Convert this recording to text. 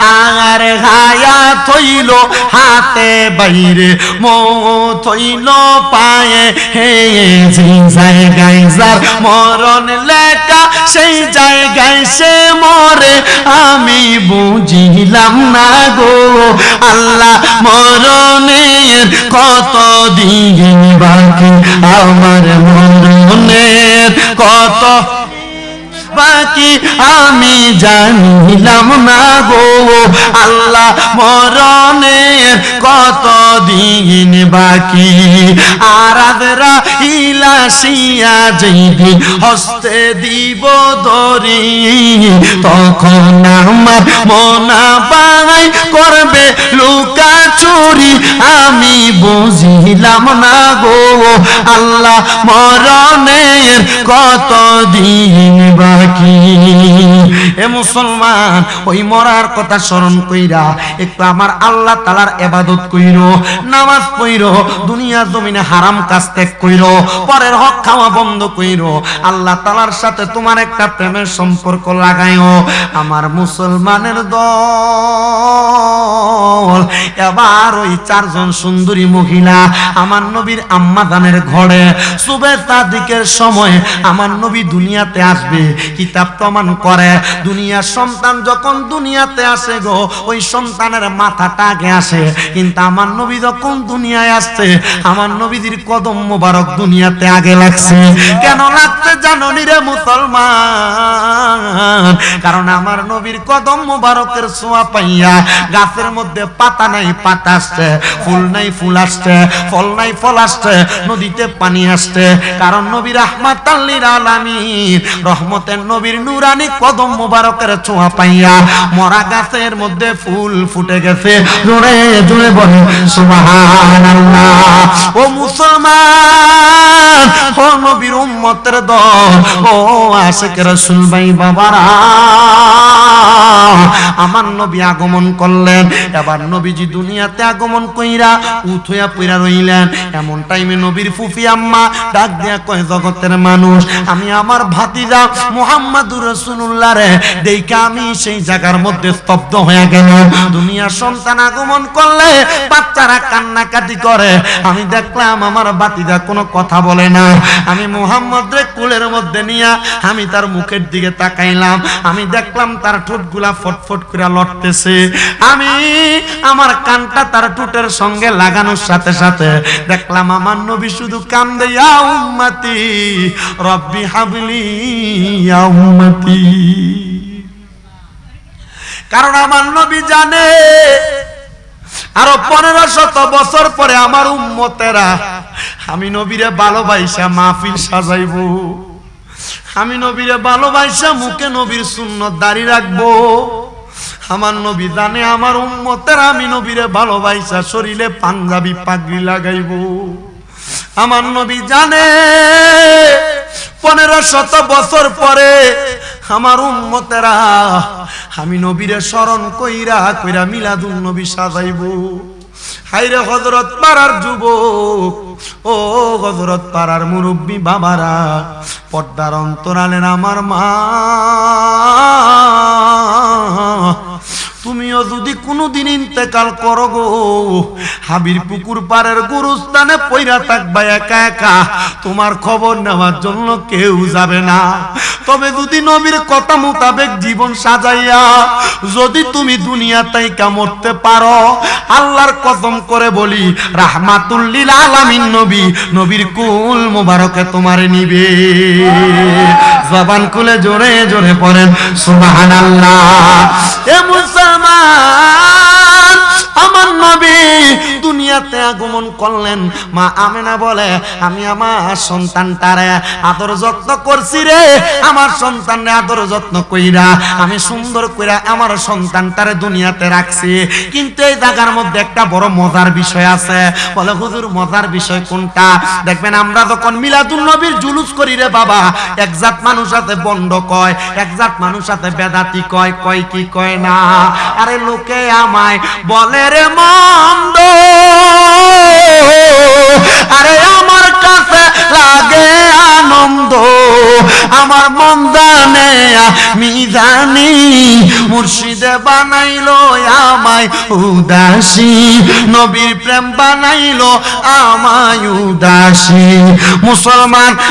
আর হায়া থইল হাতে বাইরে, মো থইল পায়ে। হে যে জায়গায় যার মরণ লেখা, সেই জায়গায় সে মরে। আমি বুঝিলাম না গো, আল্লাহ মরণের কত দিন বাকি? আমার মরণের কত বাকি আমি জানিলাম না গো। আল্লাহ মরণের কত দিন বাকি। আরাধরা ইলাসিয়া যেদিন হস্তে দিব দরি তখন আমার মনা বাঙাই করবে বুঝিলাম না গো। আল্লাহ মরণের কত দিন বাকি? মুসলমান, ওই মরার কথা স্মরণ কইরা একটু আমার আল্লাহ তালার এবাদত কইর, নামাজ পইর দুনিয়া জমিনে হারাম কাজ ত্যাগ কইর, পরের হক খাওয়া বন্ধ কইর, আল্লাহ তালার সাথে তোমার একটা প্রেমের সম্পর্ক লাগাইও। আমার মুসলমানের দল, এবার ওই চারজন সুন্দরী মহিলা আমার নবীর আম্মা দানের ঘরে, সুবে তাদিকের সময় আমার নবী দুনিয়াতে আসবে, কিতাব প্রমাণ করে দুনিয়ার সন্তান যখন দুনিয়াতে আসে গো, ওই সন্তানের মাথাটা আগে আসে। কিন্তু আমার নবী যখন দুনিয়ায় আসছে, আমার নবীদের কদম মোবারক দুনিয়াতে আগে লাগছে। কেন লাগছে জানো নি রে মুসলমান? কারণ আমার নবীর কদম মোবারকের ছোঁয়া পাইয়া গাছের মধ্যে পাতা নাই, পাতা আসছে, ফুল নাই, ফুল আসছে, ফল নাই, ফল আসছে, নদীতে পানি আসছে। কারণ নবীর আল্লির আলামিন, রহমতের নবীর নুরানি কদম মোবারকের ছোঁয়া পাইয়া মরা গাছের মধ্যে ফুল ফুটে গেছে। জোরে জোরে বলে ও মুসলমান, ও নবীর উম্মতের দল, ও আশেক রাসূল, ভাই বাবারা। আমার নবী আগমন করলেন, এবার নবীজি দুনিয়াতে আগমন কইরা উথয়া পইরা রইলেন। এমন টাইমে নবীর ফুফি আম্মা ডাক দিয়া কয়, জগতের মানুষ, আমি আমার ভাতিজা মুহাম্মাদুর রাসূলুল্লাহ রে, দেইখা আমি সেই জায়গার মধ্যে স্তব্ধ হয়ে গেলাম। দুনিয়ার সন্তান আগমন করলে বাচ্চারা কান্নাকাটি করে। আমি দেখলাম আমার বাতিদা কোনো কথা বলে না। আমি মুহাম্মদ রে কুলের মধ্যে নিয়া আমি তার মুখের দিকে তাকাইলাম। আমি দেখলাম তার ঠোঁটগুলা ফটফট করে লড়তেছে আমি আমার কানটা তার ঠোঁটের সঙ্গে লাগানোর সাথে সাথে দেখলাম, আমার নবী শুধু ইয়া উম্মতি, রব্বি হাবলি, ইয়া কারণ আমার নবী জানে, আরও পনেরো শত বছর পরে আমার উম্মতেরা, আমি নবীরে ভালোবাসা মাহফিল সাজাইব। আমি নবীরে ভালোবাসা, মুখে নবীর সুন্নত দাড়ি রাখব। আমার নবী জানে আমার উম্মতের আমি নবীরে ভালোবাসা, শরীরে পাঞ্জাবি পাগড়ি লাগাইব। আমার নবী জানে, পনেরো শত বছর পরে আমার উম্মতেরা আমি নবীরে স্মরণ কইরা কইরা মিলাদুল নবী সাজাইব। হাইরে হজরত পাড়ার যুবক, ও হজরত পাড়ার মুরব্বী বাবারা, পর্দার অন্তরালের আমার মা। তুমিও যদি কোনোদিন ইন্তেকাল করো গো, হাবির পুকুর পাড়ের গুরুস্থানে পইরা থাকবা একা একা, তোমার খবর নেওয়ার জন্য কেউ যাবে না। তবে যদি নবীর কথা মোতাবেক জীবন সাজাইয়া যদি তুমি দুনিয়া তাইকা মরতে পারো, আল্লাহর কসম করে বলি রাহমাতুল্লিল আলামিন নবী, নবীর কুল মোবারকে তোমারে নিবে। জবান খুলে জোরে জোরে পড়েন, সুবহানাল্লাহ। এ মুসলমান! দুনিয়াতে আগমন করলেন। মা আমেনা বলে, আমি আমার সন্তানটারে আদর যত্ন করছি রে। আমার সন্তানরে আদর যত্ন কইরা, আমি সুন্দর কইরা আমার সন্তানটারে দুনিয়াতে রাখছি। কিন্তু এই জায়গার মধ্যে একটা বড় মজার বিষয় আছে। বলে, হুজুর, মজার বিষয় কোনটা? দেখবেন, আমরা যখন মিলাদুল নবীর জুলুস করি রে বাবা একজাত মানুষ আছে বন্ড কয় একজাত মানুষ আছে বেদাতি কয় কয় কি কয় না? আরে লোকে আমায় বলে রে মন্দ মুর্শিদে বানাইলো আমায় উদাসী। নবীর প্রেম বানাইলো আমায় উদাসী। মুসলমান